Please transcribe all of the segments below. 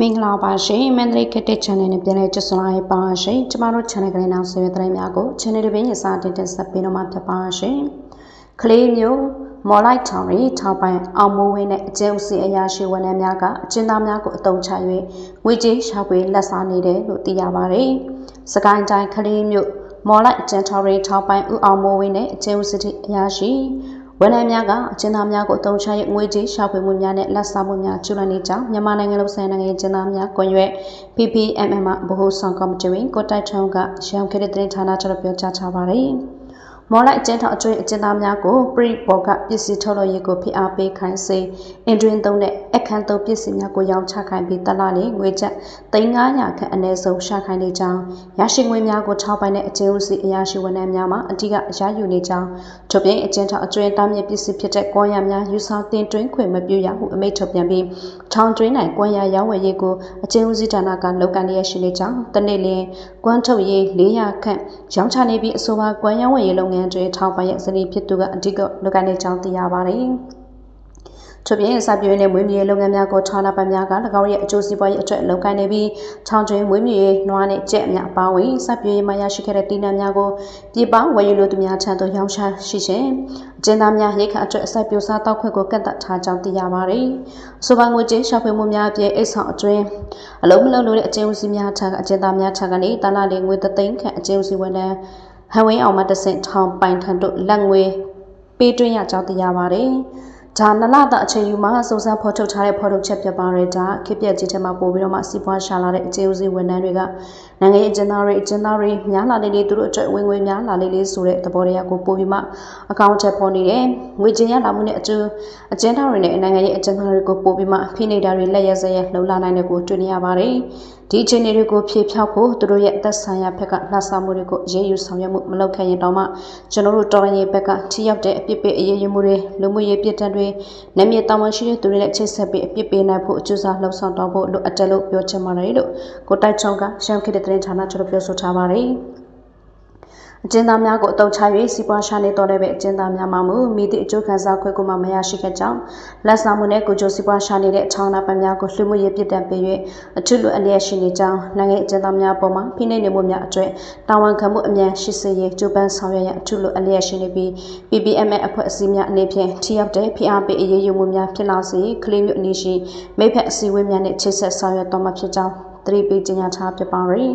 မင်္ဂလာပါရှင်မန္တလေးကတက် channel နဲ့ပြန်လည်ကြိုဆိုလိုက်ပါရှင်ကျမတို့ channel ကလေးနောက်ဆွေးနွေးသတင်းများကို channel တစ်ပင်ရစာတင်တက်ဆက်ပေးတော့မှာဖြစ်ပါရှင်ကလေးမျိုးမော်လိုက်ထောင်ရီထောင်ပိုင်အောင်မိုးဝင်းနဲ့အကျဉ်းဦးစီအရာရှိဝန်ထမ်းများကအကျဉ်းသားများကိုအတုံးချ၍ငွေကြေးရှာဖွေလက်စားနေတယ်လို့သိရပါတယ်စကိုင်းတိုင်းကလေးမျိုးမော်လိုက်အကျဉ်းထောင်ရီထောင်ပိုင်ဦးအောင်မိုးဝင်းနဲ့အကျဉ်းဦးစီအရာရှိ ဝန်ထမ်းများကအကျဉ်းသားများကိုအသုံးချ၍ငွေကြေးရှာဖွေမှုများနဲ့လက်စားမှုများကျူးလွန်နေကြောင်းမြန်မာနိုင်ငံလုံးဆိုင်နိုင်ငံကျဉ်းသားများကွန်ရက် PPMM မှဗဟိုဆောင်ကော်မတီဝင်ကိုတိုက်ထုံးကရန်ခဲ့တဲ့တင်ဌာနချုပ်ပြောကြားထားပါတယ်။ မော်လိုက်အကျဉ်းထောင်အကျွေးအကျဉ်းသားများကိုပရိဘော်ကပစ္စည်းထုတ်လုပ်ရေးကိုဖိအားပေးခိုင်းစေအင်တွင်သုံးတဲ့အခန်းသုံးပစ္စည်းများကိုရောင်းချခိုင်းပြီးတလားလေးငွေကျပ်3900ခန့်အနည်းဆုံးရှာခိုင်းနေကြောင်းရရှိငွေများကိုထောက်ပိုင်တဲ့အကျဉ်းဦးစီးအရာရှိဝန်ထမ်းများမှအတိကအရယူနေကြောင်းထုတ်ပြန်အကျဉ်းထောင်အကျွေးတားမြစ်ပစ္စည်းဖြစ်တဲ့ကွန်ရများယူဆောင်တင်တွင်းခွင့်မပြုရဟုအမိန့်ထုတ်ပြန်ပြီးထောင်တွင်းနိုင်ကွန်ရရောင်းဝယ်ရေးကိုအကျဉ်းဦးစီးဌာနကလုပ်ကိုင်ရရှိနေကြောင်းတနေ့လျင်ကွမ်းထုတ်ရေး400ခန့်ရောင်းချနေပြီးအဆိုပါကွမ်းရောင်းဝယ်ရေးလုပ်ငန်းတွေထောင်ပိုင်ရဲ့ဇနီးဖြစ်သူကအဓိကလုပ်ကိုင်နေကြောင်းသိရပါတယ်။ထို့ပြင်စာပြေးနဲ့မွေးမြူရေးလုပ်ငန်းများကိုဌာနပများက၎င်းရဲ့အကျိုးစီးပွားရေးအတွက်လုပ်ကိုင်နေပြီးချောင်းကျွင်းမွေးမြူရေးနွားနဲ့ကြက်အများအပါအဝင်စာပြေးရေးမှရရှိခဲ့တဲ့တည်နှံများကိုပြည်ပဝယ်ယူလိုသူများထံသို့ရောင်းချရှိခြင်းအကျဉ်းသားများရိတ်ခါအတွက်အစိုက်ပြိုစားတောက်ခွင့်ကိုကန့်သတ်ထားကြောင်းသိရပါတယ်။ဆိုပါငွေကြေးရှာဖွေမှုများအပြင်အိတ်ဆောင်အတွင်းအလုံးမလုံးလို့တဲ့အကျဉ်းဦးစီးများထံကအကျဉ်းသားများထံကနေတာလာလေးငွေသသိန်းခန့်အကျဉ်းဦးစီးဝန်ထမ်း ဟန်ဝင်းအောင်မှတဆင့်ထောင်ပိုင်ထံတို့လက်ငွေပေးသွင်းရကြောင်းသိရပါတယ်။ဒါနလတာအချိန်ယူမှာစုံစမ်းဖော်ထုတ်ထားတဲ့ဖော်ထုတ်ချက်ဖြစ်ပါတယ်ဒါခေပြက်ကြီးထဲမှာပို့ပြီးတော့မှစီးပွားရှာလာတဲ့အခြေဦးစီးဝန်ထမ်းတွေက နိုင်ငံရေးအကျဉ်းသားတွေအကျဉ်းသားတွေများလာလေးလေးသူတို့အတွက်ဝင်ငွေများလာလေးလေးဆိုတဲ့သဘောတရားကိုပို့ပြီးမှအကောင့်ချက်ပေါ်နေတယ်ငွေကျင်ရလာမှုနဲ့အကျိုးအကျဉ်းသားတွေနဲ့နိုင်ငံရေးအကျဉ်းသားတွေကိုပို့ပြီးမှဖိနှိပ်တာတွေလက်ရစရလှုပ်လာနိုင်တဲ့ကိုတွေ့နေရပါတယ်ဒီအခြေအနေတွေကိုဖြေဖြောက်ဖို့သူတို့ရဲ့အသက်ဆိုင်ရာဘက်ကလှဆမှုတွေကိုအရေးယူဆောင်ရွက်မှုမလုပ်ခဲ့ရင်တောင်မှကျွန်တော်တို့တော်ရင်ဘက်ကထိရောက်တဲ့အပြစ်ပေးအရေးယူမှုတွေလူမှုရေးပြစ်ဒဏ်တွေနမည်တာဝန်ရှိတဲ့သူတွေနဲ့ချိတ်ဆက်ပြီးအပြစ်ပေးနိုင်ဖို့အကျိုးစားလှုံ့ဆော်တော့ဖို့လိုအပ်တယ်လို့ပြောချင်ပါတယ်လို့ကိုတိုက်ချုံကရှမ်းခေတ်တဲ့တင်ဌာနချုပ်ပြောဆိုထားပါတယ်။အကျဉ်းသားများကိုအတုံချ၍စီးပွားရှာနေတော်လည်းပဲအကျဉ်းသားများမှမူမိသည့်အကျိုးခံစားခွင့်ကိုမှမရရှိခဲ့ကြောင်းလက်ဆောင်မှုနဲ့ကိုကြိုစီးပွားရှာနေတဲ့ချောင်းနာပများကိုလှူမှုရေးပြစ်ဒဏ်ပေး၍အထူးလိုအလျက်ရှိနေကြောင်းနိုင်ငံအကျဉ်းသားများပေါ်မှဖိနှိပ်နေမှုများအတွေ့တာဝန်ခံမှုအမြန်ရှိစေရေးကြိုးပမ်းဆောင်ရွက်ရန်အထူးလိုအလျက်ရှိနေပြီး PPM အဖွဲ့အစည်းများအနေဖြင့်ထိရောက်တဲ့ဖိအားပေးအရေးယူမှုများဖြစ်လာစေကလေးမျိုးအနည်းရှိမိဖက်အစည်းအဝေးများနဲ့ချိတ်ဆက်ဆောင်ရွက်တော်မှာဖြစ်ကြောင်း သတိပေးကြေညာထားဖြစ်ပါရယ်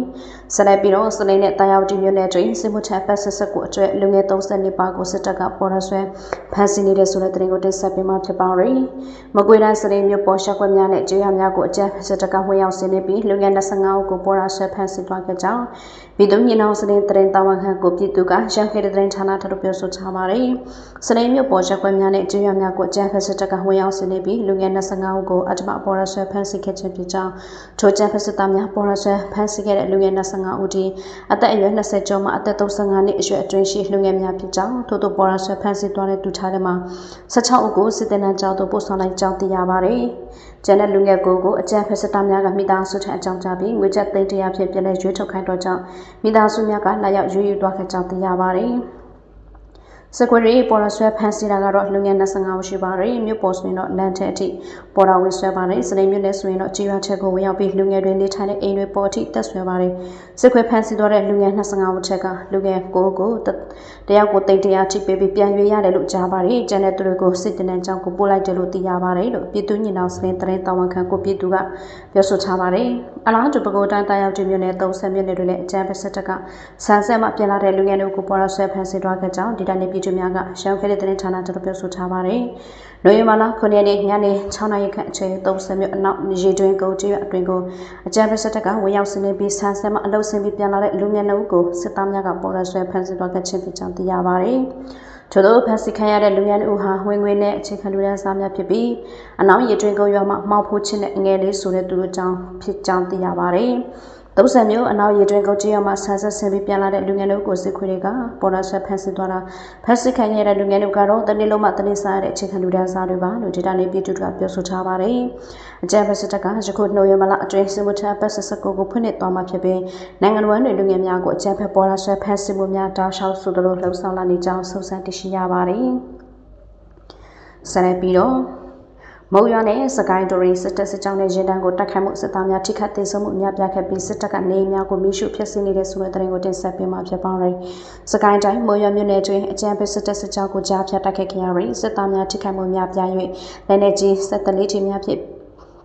ဆက်လက်ပြီးတော့စနေနဲ့တာယာဝတီမြို့နယ်တွင်စစ်မှုထမ်းပတ်ဆက်ဆက်ကိုအတွက်လူငယ်30နှစ်ပါကိုစစ်တပ်ကပေါ်ရဆွဲဖမ်းဆီးနေတဲ့ဆိုတဲ့သတင်းကိုတင်ဆက်ပေးမှာဖြစ်ပါရယ်မကွေးတိုင်းစနေမြို့ပေါ်ရှက်ကွက်များနဲ့ကျေးရွာများကိုအကြမ်းစစ်တပ်ကဝင်ရောက်ဆင်းနေပြီးလူငယ်25ဦးကိုပေါ်ရဆွဲဖမ်းဆီးသွားခဲ့ကြောင်းပြည်သူ့ညီနောင်စနေသတင်းတာဝန်ခံကိုပြည်သူကရန်ခဲ့တဲ့သတင်းဌာနထပ်ပြောဆိုထားပါရယ်စနေမြို့ပေါ်ရှက်ကွက်များနဲ့ကျေးရွာများကိုအကြမ်းစစ်တပ်ကဝင်ရောက်ဆင်းနေပြီးလူငယ်25ဦးကိုအတ္တမပေါ်ရဆွဲဖမ်းဆီးခဲ့ခြင်းဖြစ်ကြောင်းထိုကြမ်းစစ်သားများပေါ်ရဆွဲဖမ်းဆီးခဲ့တဲ့လူငယ်25ဦးဒီအသက်အရွယ်20ကျော်မှအသက်35နှစ်အရွယ်အတွင်းရှိလူငယ်များဖြစ်ကြောင်းထို့သို့ပေါ်ရဆွဲဖမ်းဆီးသွားတဲ့တူထားတဲ့မှာ16ဦးကိုစစ်တပ်နဲ့ကြောင်းသို့ပို့ဆောင်လိုက်ကြောင်းသိရပါတယ်။ကျန်တဲ့လူငယ်ကိုကိုအကြံဖက်စတာများကမိသားစုထံအကြောင်းကြားပြီးငွေကျပ်သိန်းတရာဖြင့်ပြန်လည်ရွေးထုတ်ခိုင်းတော့ကြောင်းမိသားစုများကလာရောက်ရွေးယူသွားခဲ့ကြောင်းသိရပါတယ်။ စကွေရီပေါ်ရဆွဲဖန်စီတာကတော့လူငယ်25ဦးရှိပါတယ်မြို့ပေါ်ဆိုရင်တော့လန်တဲ့အထိပေါ်တာဝင်ဆွဲပါတယ်စနေမြို့နယ်ဆိုရင်တော့ကြီးရွာချက်ကိုဝင်ရောက်ပြီးလူငယ်တွေနေထိုင်တဲ့အိမ်တွေပေါ်အထိတက်ဆွဲပါတယ်စကွေဖန်စီတော့တဲ့လူငယ်25ဦးချက်ကလူငယ်ကိုကိုတယောက်ကိုတိတ်တရားထိပေးပြီးပြန်ရွေးရတယ်လို့ကြားပါတယ်ကျန်တဲ့သူတွေကိုစစ်တနန်းကြောင့်ကိုပို့လိုက်တယ်လို့သိရပါတယ်လို့ပြည်သူညင်အောင်စရင်တရင်တာဝန်ခံကိုပြည်သူကပြောဆိုထားပါတယ်အလားတူပဲကိုတိုင်းတာရောက်တဲ့မြို့နယ်30မြို့နယ်တွေနဲ့အကြမ်းဖက်စစ်တပ်ကဆန်ဆက်မှပြင်လာတဲ့လူငယ်တွေကိုပေါ်ရဆွဲဖန်စီသွားခဲ့ကြောင်းဒီတိုင်းပြည်သူများကရှမ်းဖဲတဲ့တင်ဌာနတို့ပြောဆိုထားပါတယ်။နိုဝင်ဘာလ9ရက်နေ့ညနေ6နာရီခန့်အချိန်30မိနစ်အနောက်ရေတွင်းကုန်းကျွော်အတွင်ကိုအကြမ်းဖက်စစ်တပ်ကဝင်ရောက်ဆင်းနေပြီးဆန်းဆက်မှအလုဆင်းပြီးပြန်လာတဲ့လူငယ်နှုတ်ကိုစစ်သားများကပေါ်ရဆွဲဖမ်းဆီးသွားခဲ့ခြင်းဖြစ်ကြောင်းသိရပါတယ်။ထို့သောဖမ်းဆီးခံရတဲ့လူငယ်တို့ဟာဝင်ငွေနဲ့အခြေခံလူဒန်းစားများဖြစ်ပြီးအနောက်ရေတွင်းကုန်းရွာမှာမှောက်ဖို့ချင်းတဲ့အငယ်လေးဆိုတဲ့သူတို့ကြောင့်ဖြစ်ကြောင်းသိရပါတယ်။ သုံးဆန်မျိုးအနောက်ရေတွင်းကုန်းကြီးရမှာဆန်းဆက်ဆင်းပြီးပြန်လာတဲ့လူငယ်တို့ကိုစစ်ခွေတွေကပေါ်လာဆက်ဖမ်းဆီးသွားတာဖမ်းဆီးခံရတဲ့လူငယ်တို့ကတော့တနေ့လုံးမှတနေ့စားရတဲ့အခြေခံလူဒန်းစားတွေပါလို့ဒေတာနေပြည်သူကပြောဆိုထားပါတယ်။အကြံဖက်စစ်တပ်ကယခုနှိုဝင်မလအတွင်းစစ်မှုထမ်းပတ်ဆက်စကိုကိုဖွင့်လှစ်သွားမှာဖြစ်ပြီးနိုင်ငံတော်ဝန်တွေလူငယ်များကိုအကြံဖက်ပေါ်လာဆက်ဖမ်းဆီးမှုများတောင်းလျှောက်ဆိုသလိုလှုံ့ဆော်လာနေကြောင်းစုံစမ်းသိရှိရပါတယ်။ဆက်လက်ပြီးတော့ မုံရွာနဲ့စကိုင်းဒိုရီစစ်တပ်စစ်ကြောင်းနဲ့ရင်တန်းကိုတိုက်ခိုက်မှုစစ်သားများထိခိုက်ဒေဆုံးမှုအများပြားခဲ့ပြီးစစ်တပ်ကနေများကိုမိရှုဖျက်ဆီးနေတဲ့ဆိုတဲ့သတင်းကိုတင်ဆက်ပေးမှာဖြစ်ပါတယ်။စကိုင်းတိုင်းမုံရွာမြို့နယ်တွင်အကြမ်းဖက်စစ်တပ်စစ်ကြောင်းကိုကြားဖြတ်တိုက်ခိုက်ခဲ့ရပြီးစစ်သားများထိခိုက်မှုများပြား၍လက်နက်ကြီးစစ်တလေးကြီးများဖြင့်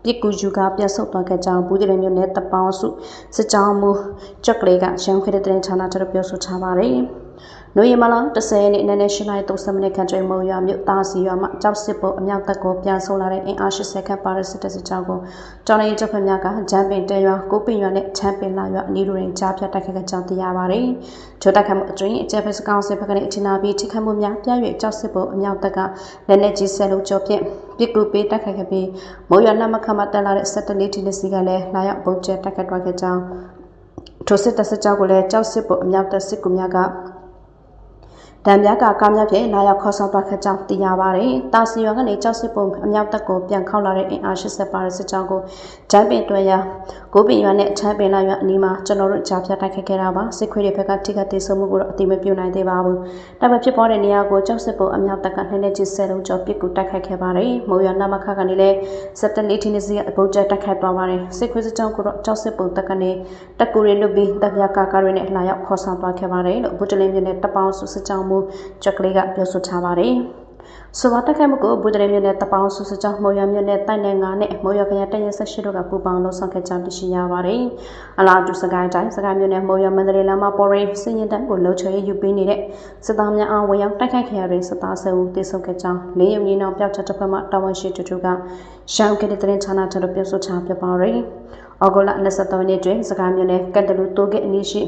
ပြစ်ကူယူကပြတ်ဆုတ်သွားခဲ့ကြောင်းဘူးတရမြို့နယ်တပေါင်းစုစစ်ကြောင်းမူကြက်ကလေးကရန်ခွေတဲ့တင်ဌာနတို့ပြောဆိုထားပါတယ်။ နိုဝင်ဘာလ10ရက်နေ့နက်ရှင်နိုင်30မိနစ်ခန့်တွင်မုံရွာမြို့သားစီရွာမှကြောက်စစ်ဖို့အမြောက်တပ်ကိုပြန်ဆုံလာတဲ့အင်အား80ခန့်ပါတဲ့စစ်တပ်စစ်ကြောင်းကိုတောင်ရည်တပ်ဖက်များကဂျမ်ပင်တဲရွာကိုပင်ရွာနဲ့ချမ်းပင်လာရွာအနီးတွင်ကြားဖြတ်တိုက်ခိုက်ခဲ့ကြောင်းသိရပါတယ်။ထိုတိုက်ခိုက်မှုအတွင်းအကြမ်းဖက်စကောင်စစ်ဘက်ကနေအထင်သာပြီးထိခိုက်မှုများပြား၍ကြောက်စစ်ဖို့အမြောက်တပ်ကလက်နက်ကြီးဆဲလုံးကျော်ဖြင့်ပြစ်ကူပေးတိုက်ခိုက်ခဲ့ပြီးမုံရွာနမခမတက်လာတဲ့17လေးတီလက်စီကလည်းလာရောက်ပုံကျဲတိုက်ခိုက်သွားခဲ့ကြောင်းထိုစစ်တပ်စစ်ကြောင်းကိုလည်းကြောက်စစ်ဖို့အမြောက်တပ်စစ်ကူများက တံပြားကကားများဖြင့်လာရောက်ခေါ်ဆောင်သွားခဲ့ကြောင်းသိရပါတယ်။တာစီရွာကနေကြောက်စစ်ပုံအမြောက်တပ်ကိုပြန်ခေါက်လာတဲ့အင်အား80ပါတဲ့စစ်ကြောင်းကိုဂျမ်ပင်တွဲရကိုပင်ရွာနဲ့ချမ်းပင်လာရွာအနီးမှာကျွန်တော်တို့ကြားဖြတ်တိုက်ခိုက်ခဲ့တာပါ။စစ်ခွေးတွေဘက်ကထိခိုက်ဒေဆုံးမှုကိုတော့အတိမပြုနိုင်သေးပါဘူး။ဒါပေမဲ့ဖြစ်ပေါ်တဲ့နေရာကိုကြောက်စစ်ပုံအမြောက်တပ်ကနှင်းနေကြီးဆဲလုံးကျော်ပစ်ကူတိုက်ခိုက်ခဲ့ပါတယ်။မုံရွာနာမခကနေလည်းစက်တလီတီနီစီကအပုတ်ကျတိုက်ခိုက်သွားပါတယ်။စစ်ခွေးစစ်ကြောင်းကိုတော့ကြောက်စစ်ပုံတပ်ကနေတက်ကူရီလွတ်ပြီးတပ်ပြကာကားတွေနဲ့လာရောက်ခေါ်ဆောင်သွားခဲ့ပါတယ်လို့ဗုဒ္ဓလင်းမြို့နယ်တပေါင်းစုစစ်ကြောင်းမှုကြက်ကလေးကပြောဆိုထားပါတယ်။ဆိုပါတက်ခိုက်မှုကိုဘူဒရေမြို့နယ်တပောင်းစုစကြောင်းမော်ရမြို့နယ်တိုက်နယ်ငါနဲ့မော်ရခရတရဆက်ရှိတို့ကပူပေါင်းလှုပ်ဆောင်ခဲ့ကြောင်းသိရှိရပါတယ်။အလားတူစကိုင်းတိုင်းစကိုင်းမြို့နယ်မော်ရမန္တလေးလမ်းမှာပေါ်ရင်စင်ရင်တန်းကိုလှုပ်ချွေယူပေးနေတဲ့စစ်သားများအားဝင်ရောက်တိုက်ခိုက်ခဲ့ရတဲ့စစ်သားဆယ်ဦးတိစုံခဲ့ကြောင်းလေးရုံကြီးနောက်ပြောက်ချက်တစ်ဖက်မှတာဝန်ရှိသူတို့က ရှောင်းခဲ့တဲ့တဲ့ဌာနထပ်ပြောဆိုချပြပါရယ်။အော်ဂိုလာ23ရက်နေ့တွင်စကိုင်းမြို့နယ်ကတ်တလူတိုးဂိတ်အနီးရှိ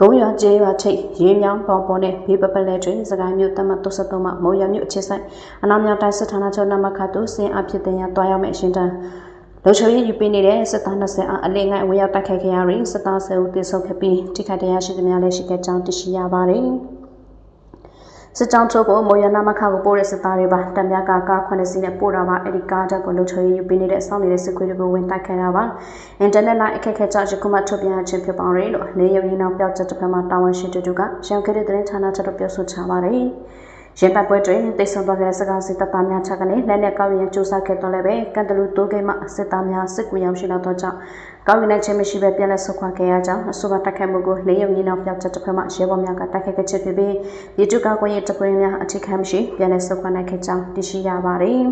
ဂုံရွာကျေးရွာထိပ်ရေးမြောင်းပေါင်ပေါ်နဲ့ဘေးပပလဲတွင်စကိုင်းမြို့တမတ်33မှမုံရွာမြို့အခြေဆိုင်အနောက်မြောက်တိုင်းစစ်ဌာနချုပ်နမခတ်သို့စင်အဖြစ်တင်ရတွားရောက်မဲ့အရှင်တန်းလုံခြုံရေးယူပေးနေတဲ့စစ်သား20အားအလင်းငိုင်ဝင်ရောက်တိုက်ခိုက်ခဲ့ရပြီးစစ်သား10ဦးသေဆုံးခဲ့ပြီးထိခိုက်ဒဏ်ရာရှိသူများလည်းရှိခဲ့ကြောင်းသိရှိရပါတယ်။ စစ်ကြောင်းချုပ်ကိုမိုးရနာမခါကိုပို့တဲ့စစ်သားတွေပါတံပြားကကား9စီးနဲ့ပို့တာပါအဲ့ဒီကားတက်ကိုလှုပ်ချွေယူပေးနေတဲ့စောင့်နေတဲ့စစ်ခွေးတွေကိုဝင်တိုက်ခဲ့တာပါအင်တာနက်လိုင်းအခက်အခဲကြောင့်ယခုမှထုတ်ပြန်ခြင်းဖြစ်ပါရယ်လို့နေရုံရင်းအောင်ပြောက်ချက်တစ်ဖက်မှာတာဝန်ရှိသူတို့ကရန်ခဲ့တဲ့သတင်းဌာနချက်တော့ပြောဆိုချပါတယ် ရင်ပတ်ပွဲတွင်တိတ်ဆုံသွားတဲ့စကားစစ်တပ်သားများချက်ကနေလက်နဲ့ကောက်ရင်စူးစမ်းခဲ့တော့လည်းပဲကန်တလူတိုးကိမှစစ်သားများစစ်ကူရောက်ရှိလာတော့ကြောင့်ကောက်ရင်နိုင်ခြင်းမရှိပဲပြန်လဲဆုတ်ခွာခဲ့ရကြောင်းအဆိုပါတိုက်ခိုက်မှုကိုလေးရုံကြီးနောက်ပြောက်ချက်တစ်ဖက်မှရဲဘော်များကတိုက်ခိုက်ခဲ့ချက်ဖြစ်ပြီးရေတုကောက်ကွင်းရဲ့တပွင့်များအထိခံမရှိပြန်လဲဆုတ်ခွာနိုင်ခဲ့ကြောင်းသိရှိရပါတယ်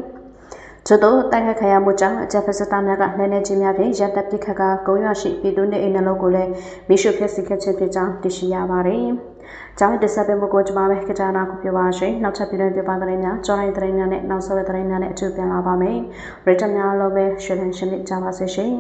။ချို့တော့တိုက်ခတ်ခရမှုကြောင့်အကြက်ဖက်စတာများကနှဲနေချင်းများဖြင့်ရတပ်ပစ်ခတ်ကကုန်းရွာရှိပြည်သူနေအိမ်နှလုံးကိုလည်းမိရှုဖြစ်စီခဲ့ခြင်းဖြစ်ကြောင်းသိရှိရပါတယ်။ ကျောင်းတက်ဆက်ပေးမှုကိုကျွန်မပဲကြနာကိုပြောပါရှင်နောက်ထပ်ပြည်တွင်ပြပသတင်းများကျောင်းတိုင်းသတင်းများနဲ့နောက်ဆက်သတင်းများနဲ့အထူးပြန်လာပါမယ်ရစ်တများလို့ပဲရှင်းရှင်းလေးကြားပါစေရှင်